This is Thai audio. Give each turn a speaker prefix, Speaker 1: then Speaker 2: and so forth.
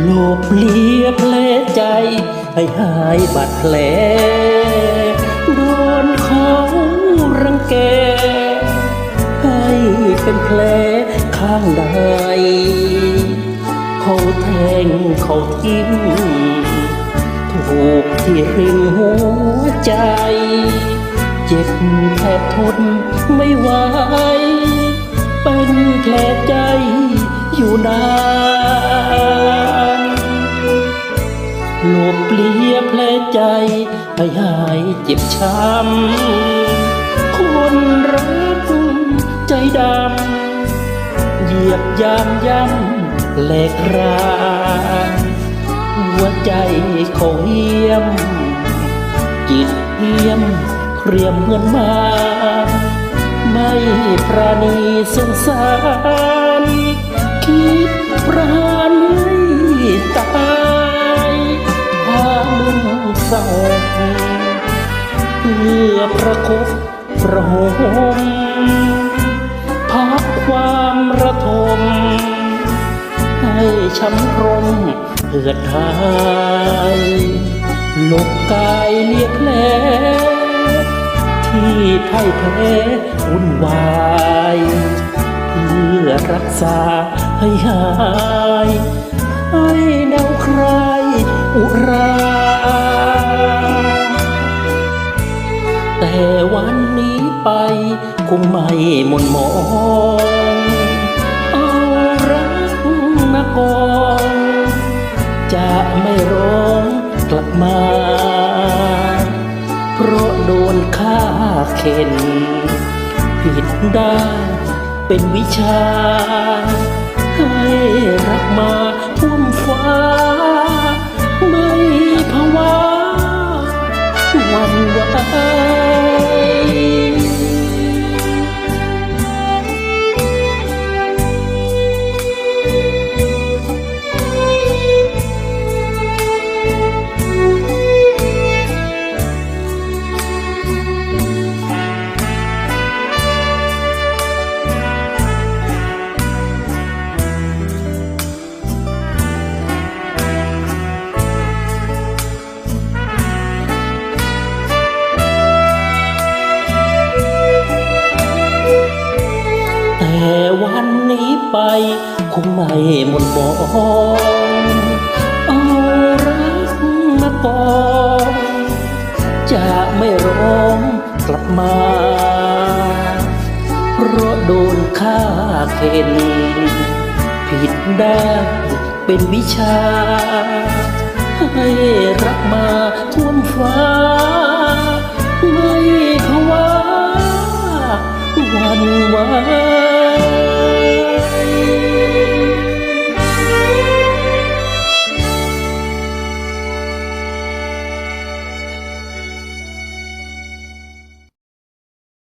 Speaker 1: โลบเลียแผลใจ ให้หายบาดแผลโดนเขารังแก ให้เป็นแผลข้างใดเขาแทงเขาทิ่มถูกที่ริมหัวใจ เจ็บแทบทนไม่ไหวเป็นแผลใจอยู่นาน หลบเลียแผลใจให้หายเจ็บช้ำคนรักใจดำเหยียบยามย่ำแหลกรานหัวใจเขาเหี้ยม จิตเหี้ยมเครียมเหมือนมา ไม่ปราณีสงสารคิดประ ระคบประหมพักความระทม ให้ช้ำรมเหือดหายลบกายเลียแผลที่ไพ่แพ้วุ่นวายเพื่อรักษาให้หาย ให้แนวใครอุรา แต่วันนี้ไปคงไม่หมนมองเอารักนะกองจะไม่ร้องกลับมา เพราะโดนฆ่าเข็น ผิดได้เป็นวิชา ให้รักมา วันไหว แต่วันนี้ไป คงไม่หมดมองเอารักมากองจะไม่ร้องกลับมา เพราะโดนฆ่าเข็นผิดได้เป็นวิชา ให้รักมาท่วมฟ้า ไม่ภาวะวันไหว you.